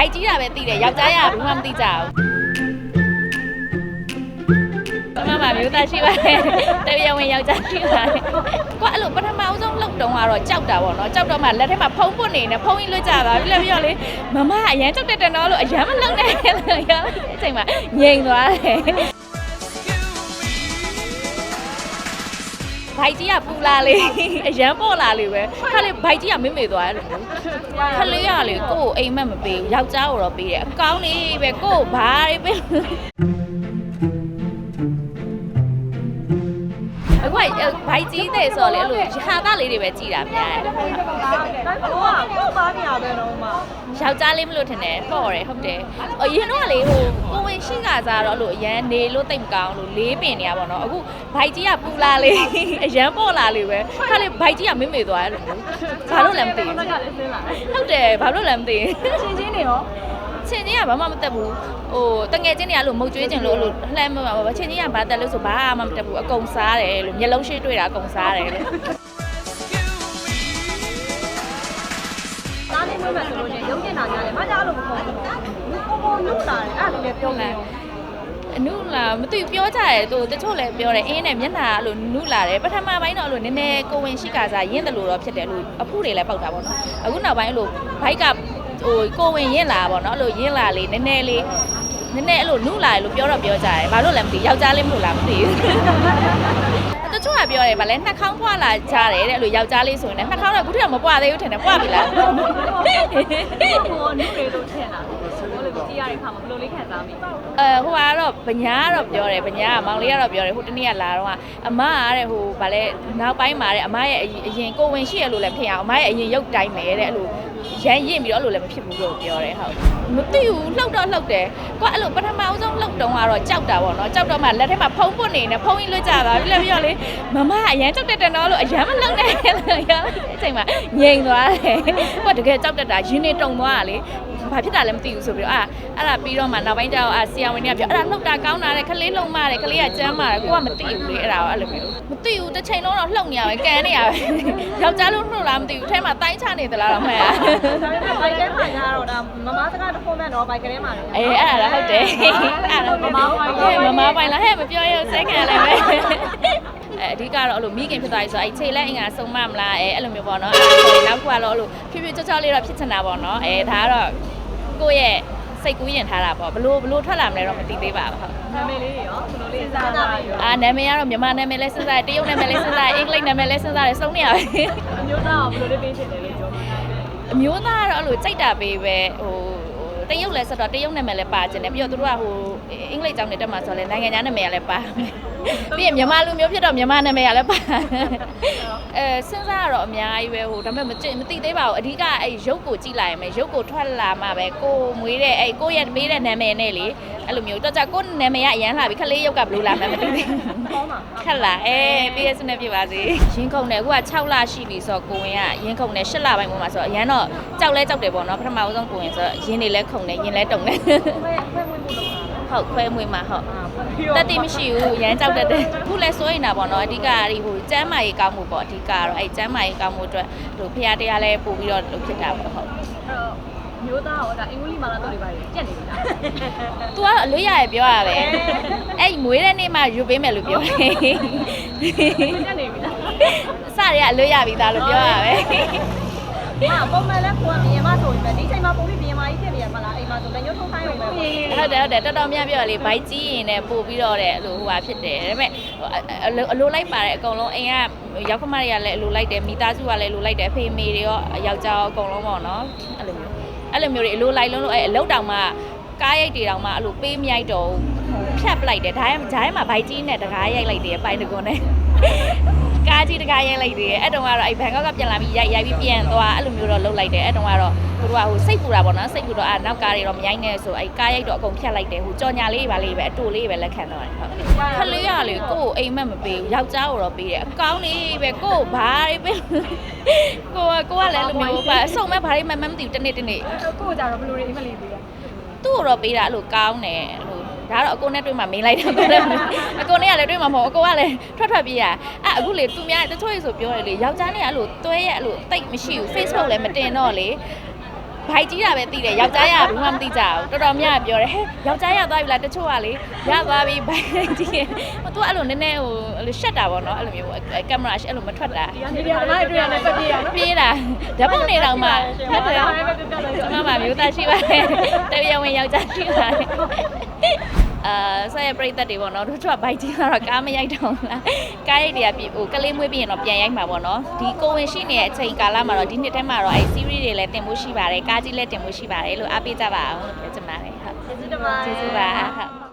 ိုက်ကြီးတာပဲသိတယ်ယောက်ျားရဘူးမှမသိကြဘူးမမမျိုးသားရှိပါတယ်တရားဝင်ယောက်ျားရှိပါတယ်ကွာအဲ့လိုပထမအဆုံးလှုပ်တုံးကတော့ကြောက်တာပေါ့နော်ကြောက်တော့မှလက်ထဲမှာဖုံးပွတ်နေနေဖုံးကြီးလွတ်ကြသွားပြီလည်းပြီးတော့လေမမအရန်ကြောက်တဲ့တန်တော့လို့အရန်မလုံနဲ့လို့ရောအချိန်မှာငြိမ်သွားတယ် ဘိုက်ကြီးကပူလာလေအရန်ပေါ်လာလေပဲခါလေဘိုက်ကြီးကမေ့မေ့သွားတယ်လို့ခလေးရလေကို့ကိုအိမ်မက်မပေးဘူးယောက်ျားကိုတော့ပေးတယ်အကောင်းနေပဲကို့ကိုဘာတွေပေး အခုကဘိုက်ကြီးတဲ့ဆိုတော့လေအဲ့လိုဟာသားလေးတွေပဲကြည်တာများတယ်ဟိုကကို့ပါနေရပဲတော့မှယောက်ျားလေးမလို့ထင်တယ်ပေါ့တယ်ဟုတ်တယ်အရင်တော့ကလေဟိုကိုဝင်ရှိကစားတော့လို့အရန်နေလို့တိတ်မကောင်းလို့လေးပင်နေရပါတော့အခုဘိုက်ကြီးကပူလာလေအရန်ပေါ်လာလေပဲခါလေဘိုက်ကြီးကမေ့မေ့သွားတယ်လို့ဘာလို့လဲမသိဘူးလက်ကလည်းဆင်းလာတယ်ဟုတ်တယ်ဘာလို့လဲမသိဘူးချင်းချင်းနေရော ချင်းချင်းကဘာမှမတက်ဘူးဟိုတငယ်ချင်းတွေကအဲ့လိုမုတ်ကျွေးကျင်လို့အဲ့လိုလှမ်းမပါဘူးချင်းချင်းကဘာတက်လို့ဆိုဘာမှမတက်ဘူးအကုန်စားတယ်လို့မျက်လုံးရှိတွေ့တာအကုန်စားတယ်လို့သားလေးမွေးမှဆိုလို့ချင်းရုပ်ကျင်တာညာလေမကြအဲ့လိုမဟုတ်ဘူးကိုကိုနုလာတယ်အဲ့လိုလည်းပြောနေရောအနုလာမသိဘူးပြောကြတယ်သူတချို့လည်းပြောတယ်အင်းနဲ့မျက်နှာအဲ့လိုနုလာတယ်ပထမပိုင်းတော့အဲ့လိုနည်းနည်းကိုဝင်ရှိကစားရင်းတယ်လို့တော့ဖြစ်တယ်လို့အဖုတွေလည်းပောက်တာပေါ့နော်အခုနောက်ပိုင်းအဲ့လိုဘိုက်က ဟိုကိုဝင်ရင်းလာပေါ့နော်အဲ့လိုရင်းလာလေးနည်းနည်းလေးနည်းနည်းအဲ့လိုနုလာတယ်လို့ပြောတော့ပြောကြတယ်ဘာလို့လဲမသိယောက်ျားလေးမလို့လားမသိဘူးတချို့ကပြောတယ်ဗာလဲနှာခေါင်းပွားလာကြတယ်တဲ့အဲ့လိုယောက်ျားလေးဆိုရင်လည်းနှာခေါင်းကအခုထိတော့မပွားသေးဘူးထင်တယ်ပွားပြီလားကိုနုတွေလို့ထင်တာဘိုးလေးကိုကြည့်ရတဲ့အခါမှာဘယ်လိုလေးခံစားမိအဲဟိုကတော့ဗညာကတော့ပြောတယ်ဗညာကမောင်လေးကတော့ပြောတယ်ဟိုတနေ့ကလာတော့ကအမကတဲ့ဟိုဗာလဲနောက်ပိုင်းမှာတဲ့အမရဲ့အရင်ကိုဝင်ရှိရလို့လည်းဖြစ်အောင်အမရဲ့အရင်ရုပ်တိုင်းပဲတဲ့အဲ့လို ရမ်းရင်ပြီးတော့အဲ့လိုလည်းမဖြစ်ဘူးလို့ပြောတယ်ဟုတ်မသိဘူးလှုပ်တော့လှုပ်တယ်ကွာအဲ့လိုပထမအဆုံးလှုပ်တုံးကတော့ကြောက်တာပေါ့နော်ကြောက်တော့မှလက်ထဲမှာဖုံးပွတ်နေနေဖုံးကြီးလွတ်ကြသွားပြီလည်းပြီးတော့လေမမအရန်ကြောက်တဲ့တန်တော့လို့အရန်မလုံနဲ့လို့ရောအချိန်မှာငြိမ်သွားတယ်ကွာတကယ်ကြောက်တတ်တာရင်းနေတုံသွားတာလေ ဘာဖြစ်တာလဲမသိဘူးဆိုပြီးတော့အာအဲ့ဒါပြီးတော့မှနောက်ပိုင်းကျတော့အာဆီယဝန်ကြီးကပြောအဲ့ဒါလှုပ်တာကောင်းတာတဲ့ခလေးလုံးမတဲ့ခလေးကကျမ်းမာတယ်ကိုကမသိဘူးလေအဲ့ဒါကအဲ့လိုမျိုးမသိဘူးတစ်ချိန်လုံးတော့လှုပ်နေရပဲကန်နေရပဲယောက်ျားလုံးလှုပ်လားမသိဘူးအဲထဲမှာတိုင်းချနေသလားတော့မဟုတ်ရဒါပေမဲ့ဘိုက်ထဲမှာညာတော့ဒါမမစကားတစ်ခုနဲ့တော့ဘိုက်ထဲမှာလေအေးအဲ့ဒါလည်းဟုတ်တယ်အဲ့ဒါမမပိုင်မမပိုင်လားဟဲ့မပြောရစဲခံလည်းပဲအဲအဓိကတော့အဲ့လိုမိခင်ဖြစ်သွားပြီဆိုအဲ့ခြေလက်အင်္ဂါဆုံးမမလားအဲအဲ့လိုမျိုးပေါ့နော်အဲ့ဒါဆိုရင်နောက်ခုကတော့အဲ့လိုဖြည်းဖြည်းချောချောလေးတော့ဖြစ်ချင်တာပေါ့နော်အဲဒါကတော့ ကိုယ့်ရဲ့စိတ်ကူးရင်ထားတာပေါ့ဘလို့ဘလို့ထွက်လာမလဲတော့မသိသေးပါဘူးဟုတ်နာမည်လေးရောဘယ်လိုလေးစားတာရောအာနာမည်ကတော့မြန်မာနာမည်လည်းစဉ်းစားတယ်တရုတ်နာမည်လည်းစဉ်းစားတယ်အင်္ဂလိပ်နာမည်လည်းစဉ်းစားတယ်စုံနေရပဲအမျိုးသားကဘယ်လိုလေးပေးချင်တယ်လို့ပြောအမျိုးသားကတော့အဲ့လိုကြိုက်တာပေးပဲဟို တရုတ်လည်းဆိုတော့တရုတ်နာမည်လည်းပါခြင်းတယ်ပြီးတော့သူတို့ကဟိုအင်္ဂလိပ်ကျောင်းနေတက်မှာဆိုတော့လေနိုင်ငံခြားနာမည်ကလည်းပါပြီးရင်မြန်မာလူမျိုးဖြစ်တော့မြန်မာနာမည်ကလည်းပါအဲစဉ်းစားရတော့အများကြီးပဲဟိုဒါပေမဲ့မကြည့်မသိသေးပါဘူးအဓိကအဲ့ရုပ်ကိုကြည့်လိုက်ရင်ပဲရုပ်ကိုထွက်လာမှပဲကိုမွေးတဲ့အဲ့ကိုရဲ့မေးတဲ့နာမည်နဲ့လေအဲ့လိုမျိုးတော့ကြကိုနာမည်ကအရန်လာပြီခလေးရုပ်ကဘယ်လိုလာမှန်းမသိသေးဘူးကောင်းပါခက်လာအေးပြည့်စနေပြပါစေရင်းခုန်တယ်အခုက6လရှိပြီဆိုတော့ကိုဝင်ကရင်းခုန်တယ်8လပိုင်းပေါ်မှာဆိုတော့အရန်တော့ကြောက်လဲကြောက်တယ်ပေါ့နော်ပထမဦးဆုံးကိုဝင်ဆိုတော့ရင်းနေလဲခုန်တယ်ရင်းလဲတုံတယ်ခွဲခွဲမွေးမှုလုပ်တာဟုတ်ခွဲမွေးမှာဟုတ်အာတက်တိမရှိဘူးရမ်းကြောက်တတ်တယ်အခုလဲစိုးရင်တာပေါ့နော်အဓိကကဒီဟိုကျမ်းမာရေးကောင်းမှုပေါ့အဓိကကတော့အဲကျမ်းမာရေးကောင်းမှုအတွက်ဟိုဖရားတရားလဲပို့ပြီးတော့လုပ်ဖြစ်တာပေါ့ဟုတ်မျိုးသားရောဒါအင်္ဂလိပ်မာလာတော့တွေပါကြက်နေပြီလား तू ကတော့အလွတ်ရရပြောရပဲအဲ့မွေးတဲ့နေ့မှယူပေးမယ်လို့ပြောတယ်ကြက်နေပြီလားအစတွေကအလွတ်ရပြီသားလို့ပြောရပဲ ဟာပုံမှန်လဲကိုကပြင်မဆိုရင်ပဲဒီချိန်မှာပုံပြီးပြင်မကြီးဖြစ်နေရမလားအိမ်မှာဆိုလည်းညှို့ထုံးခိုင်းရုံပဲဟုတ်တယ်ဟုတ်တယ်တော်တော်များပြောလေဘိုက်ကြီးရင်လည်းပို့ပြီးတော့တဲ့အဲ့လိုဟိုဟာဖြစ်တယ်ဒါပေမဲ့ဟိုအလိုအလိုလိုက်ပါတယ်အကုန်လုံးအိမ်ကရောက်ခမတွေကလည်းအလိုလိုက်တယ်မိသားစုကလည်းအလိုလိုက်တယ်အဖေမေတွေရောယောက်ျားရောအကုန်လုံးပေါ့နော်အဲ့လိုမျိုးအဲ့လိုမျိုးတွေအလိုလိုက်လုံးလို့အဲ့အလုတ်တောင်မှကားရိုက်တွေတောင်မှအဲ့လိုပေးမရိုက်တော့ဘူးဖြတ်ပလိုက်တယ်ဒါမှဂျားမှာဘိုက်ကြီးနဲ့တကားရိုက်လိုက်တယ်ပိုင်တကွန်းနဲ့ ကားကြီးတကားရိုက်လိုက်တယ်အဲ့တုန်းကတော့အဲ့ဘန်ကောက်ကပြန်လာပြီးရိုက်ရိုက်ပြီးပြန်သွားအဲ့လိုမျိုးတော့လုပ်လိုက်တယ်အဲ့တုန်းကတော့သူတို့ကဟိုစိတ်ပူတာပေါ့နော်စိတ်ပူတော့အာနောက်ကားတွေတော့မရိုက်နဲ့ဆိုအဲ့ကားရိုက်တော့အကုန်ဖြတ်လိုက်တယ်ဟိုကြော်ညာလေးပါလေးပဲအတူလေးပဲလက်ခံတော့တယ်ဟုတ်ခလေးရလေကို့ကိုအိမ်မက်မပေးဘူးယောက်ျားကိုတော့ပေးတယ်အကောင်းနေပဲကို့ကိုဘာတွေပေးကိုကကိုကလည်းလိုမျိုးပါအစုံမဲ့ဘာတွေမှမမသိဘူးတနေ့တနေ့ကိုကြတော့ဘယ်လိုတွေအိမ်မလေးပေးရသူ့ကိုတော့ပေးတာအဲ့လိုကောင်းတယ်ဟို ဒါကတော့အကိုနဲ့တွေ့မှမင်းလိုက်တာကိုလည်းအကိုနဲ့ကလည်းတွေ့မှမဟုတ်အကိုကလည်းထွက်ထွက်ပြေးရအဲ့အခုလေသူများတချို့ရေဆိုပြောတယ်လေယောက်ျားနဲ့အဲ့လိုတွဲရအဲ့လိုတိတ်မရှိဘူး Facebook လည်းမတင်တော့လေဘိုက်ကြီးတာပဲသိတယ်ယောက်ျားရဘူးမှမသိကြဘူးတော်တော်များများပြောတယ်ဟဲ့ယောက်ျားရသွားပြီလားတချို့ကလေရသွားပြီဘိုက်ကြီးဟိုသူကအဲ့လိုနည်းနည်းဟိုအဲ့လိုရှက်တာပေါ့နော်အဲ့လိုမျိုးကင်မရာရှက်အဲ့လိုမထွက်တာဒီကနေဒီကနေတွေ့ရတယ်ပတ်ပြေးရနော်ပြေးတာဓာတ်ပုံနေတော့မှဖတ်တယ်ပဲပဲပြပြလိုက်ကျမမှာမျိုးသားရှိပါတယ်တရားဝင်ယောက်ျားရှိပါတယ် အာဆက်ရပြိသက်တွေပေါ့နော်တို့ကဘိုက်ကြီးကတော့ကားမရိုက်တော့ဘူးလားကားရိုက်တွေကပြဟိုကလေးမွေးပြီးရင်တော့ပြန်ရိုက်မှာပေါ့နော်ဒီကိုဝင်ရှိနေတဲ့အချိန်ကာလမှာတော့ဒီနှစ်ထဲမှာတော့အဲ series တွေလည်းတင်ဖို့ရှိပါတယ်ကားကြီးလည်းတင်ဖို့ရှိပါတယ်လို့အားပေးကြပါအောင်လို့ပြောချင်ပါတယ်ဟုတ်ကျေးဇူးတင်ပါတယ်ကျေးဇူးပါဟုတ်